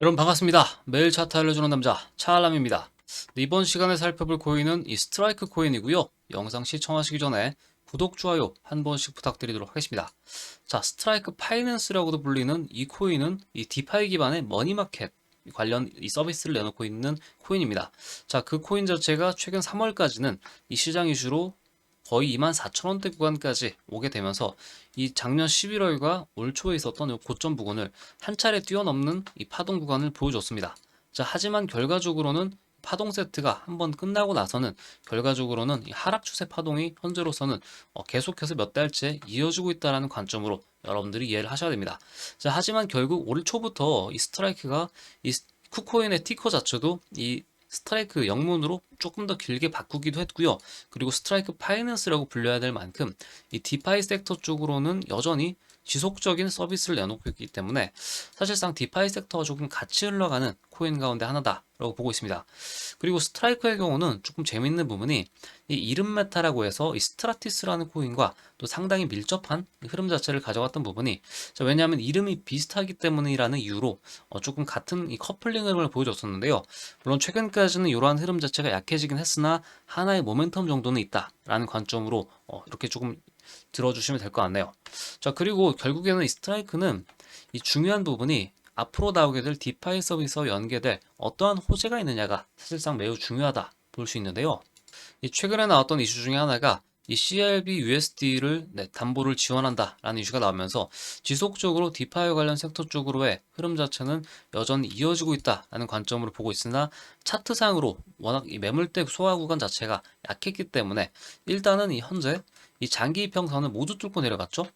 여러분 반갑습니다. 매일 차트 알려주는 남자 차알람입니다. 네, 이번 시간에 살펴볼 코인은 이 스트라이크 코인이고요. 영상 시청하시기 전에 구독, 좋아요 한 번씩 부탁드리도록 하겠습니다. 자, 스트라이크 파이낸스라고도 불리는 이 코인은 이 디파이 기반의 머니마켓 관련 이 서비스를 내놓고 있는 코인입니다. 자, 그 코인 자체가 최근 3월까지는 이 시장 이슈로 거의 24,000원대 구간까지 오게 되면서 이 작년 11월과 올 초에 있었던 이 고점 부근을 한 차례 뛰어넘는 이 파동 구간을 보여줬습니다. 자, 하지만 결과적으로는 파동 세트가 한번 끝나고 나서는 결과적으로는 이 하락 추세 파동이 현재로서는 어, 계속해서 몇 달째 이어지고 있다는 관점으로 여러분들이 이해를 하셔야 됩니다. 자, 하지만 결국 올 초부터 이 스트라이크가 이 쿠코인의 티커 자체도 이 스트라이크 영문으로 조금 더 길게 바꾸기도 했고요. 그리고 스트라이크 파이낸스라고 불려야 될 만큼 이 디파이 섹터 쪽으로는 여전히 지속적인 서비스를 내놓고 있기 때문에 사실상 디파이 섹터가 조금 같이 흘러가는 코인 가운데 하나다라고 보고 있습니다. 그리고 스트라이크의 경우는 조금 재밌는 부분이 이 이름 메타라고 해서 이 스트라티스라는 코인과 또 상당히 밀접한 흐름 자체를 가져갔던 부분이 자, 왜냐하면 이름이 비슷하기 때문이라는 이유로 어, 조금 같은 이 커플링 흐름을 보여줬었는데요. 물론 최근까지는 이러한 흐름 자체가 약해지긴 했으나 하나의 모멘텀 정도는 있다라는 관점으로 어, 이렇게 조금 들어주시면 될 것 같네요. 자, 그리고 결국에는 이 스트라이크는 이 중요한 부분이 앞으로 나오게 될 디파이 서비스와 연계될 어떠한 호재가 있느냐가 사실상 매우 중요하다 볼 수 있는데요. 이 최근에 나왔던 이슈 중에 하나가 이 CLB USD를 네, 담보를 지원한다라는 이슈가 나오면서 지속적으로 디파이 관련 섹터 쪽으로의 흐름 자체는 여전히 이어지고 있다라는 관점으로 보고 있으나 차트상으로 워낙 이 매물대 소화 구간 자체가 약했기 때문에 일단은 이 현재 이 장기 이평선을 모두 뚫고 내려갔죠.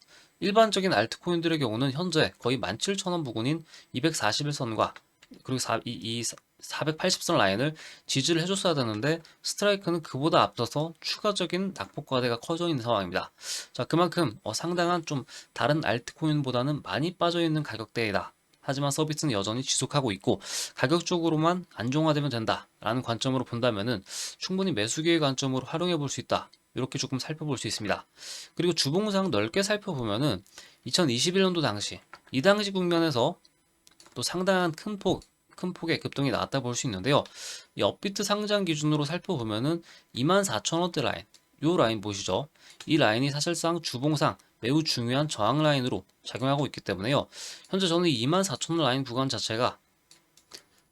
일반적인 알트코인들의 경우는 현재 거의 17,000원 부근인 241선과 그리고 4, 이, 이 480선 라인을 지지를 해줬어야 되는데 스트라이크는 그보다 앞서서 추가적인 낙폭 과대가 커져 있는 상황입니다. 자 그만큼 어, 상당한 좀 다른 알트코인보다는 많이 빠져 있는 가격대이다. 하지만 서비스는 여전히 지속하고 있고 가격적으로만 안정화되면 된다라는 관점으로 본다면은 충분히 매수기의 관점으로 활용해 볼 수 있다. 이렇게 조금 살펴볼 수 있습니다. 그리고 주봉상 넓게 살펴보면은 2021년도 당시 이 당시 국면에서 또 상당한 큰 폭, 큰 폭의 급등이 나왔다 볼 수 있는데요. 이 업비트 상장 기준으로 살펴보면은 24,000원대 라인, 요 라인 보시죠. 이 라인이 사실상 주봉상 매우 중요한 저항 라인으로 작용하고 있기 때문에요. 현재 저는 24,000원 라인 구간 자체가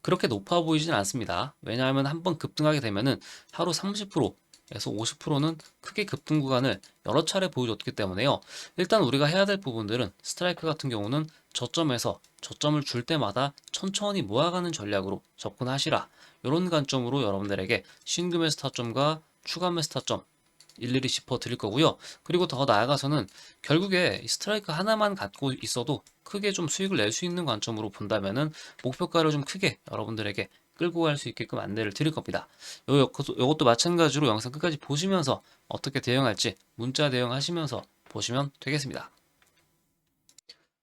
그렇게 높아 보이진 않습니다. 왜냐하면 한번 급등하게 되면은 하루 30% 에서 50%는 크게 급등 구간을 여러 차례 보여줬기 때문에요. 일단 우리가 해야 될 부분들은 스트라이크 같은 경우는 저점에서 저점을 줄 때마다 천천히 모아가는 전략으로 접근하시라. 이런 관점으로 여러분들에게 신규 매수 타점과 추가 매수 타점 일일이 짚어 드릴 거고요. 그리고 더 나아가서는 결국에 이 스트라이크 하나만 갖고 있어도 크게 좀 수익을 낼 수 있는 관점으로 본다면은 목표가를 좀 크게 여러분들에게 끌고 갈 수 있게끔 안내를 드릴 겁니다. 요, 요것도 마찬가지로 영상 끝까지 보시면서 어떻게 대응할지 문자 대응하시면서 보시면 되겠습니다.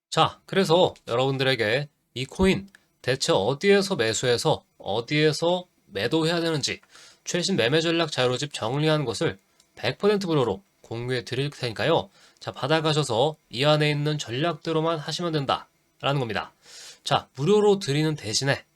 자, 그래서 여러분들에게 이 코인 대체 어디에서 매수해서 어디에서 매도해야 되는지 최신 매매 전략 자료집 정리한 것을 100% 무료로 공유해 드릴 테니까요. 자, 받아가셔서 이 안에 있는 전략대로만 하시면 된다. 라는 겁니다. 자, 무료로 드리는 대신에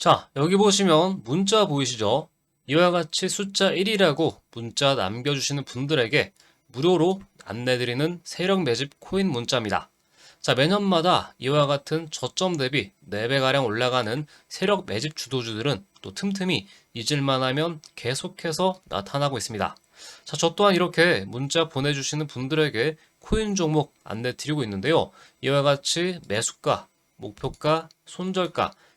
자, 여기 보시면 문자 보이시죠? 이와 같이 숫자 1이라고 문자 남겨주시는 분들에게 무료로 안내드리는 세력 매집 코인 문자입니다. 자, 매년마다 이와 같은 저점 대비 4배가량 올라가는 세력 매집 주도주들은 또 틈틈이 잊을만 하면 계속해서 나타나고 있습니다. 자, 저 또한 이렇게 문자 보내주시는 분들에게 코인 종목 안내 드리고 있는데요. 이와 같이 매수가, 목표가, 손절가,